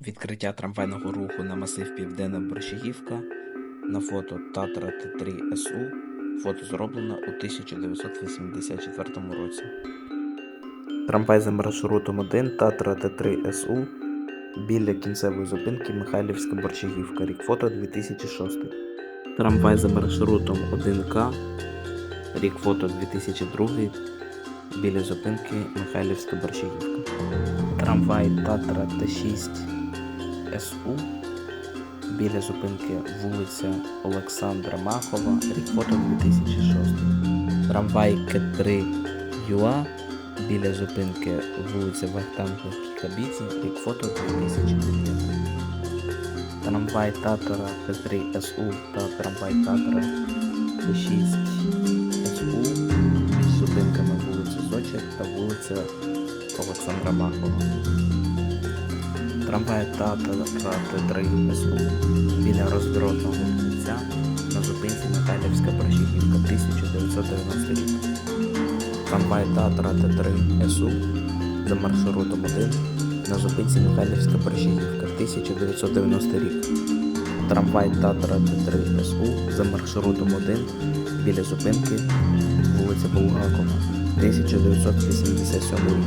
Відкриття трамвайного руху на масив Південна Борщагівка на фото Татра Т3 СУ. Фото зроблено у 1984 році. Трамвай за маршрутом 1 Татра Т3 СУ біля кінцевої зупинки Михайлівська Борщагівка. Рік фото 2006. Трамвай за маршрутом 1К. Рік фото 2002 біля зупинки Михайлівська Борщагівка. Трамвай Татра Т6 СУ біля зупинки вулиця Олександра Махова, рік фото 2006. Трамвай К3 ЮА біля зупинки вулиця Вахтанга Кабіці, рік фото 2009. Трамвай Татара Т3 СУ та трамвай Татара Т6 СУ між зупинками вулиця Соча та вулиця Олександра Махова. Трамвай Татара Т3 СУ біля розбірного кінця на зупинці Михайлівська Борщагівка 1990 рік. Трамвай Татара Т3 СУ за маршрутом 1 на зупинці Михайлівська Борщагівка 1990 рік. Трамвай Татара Т3 СУ за маршрутом 1 біля зупинки вулиця Булгакова 1987 рік.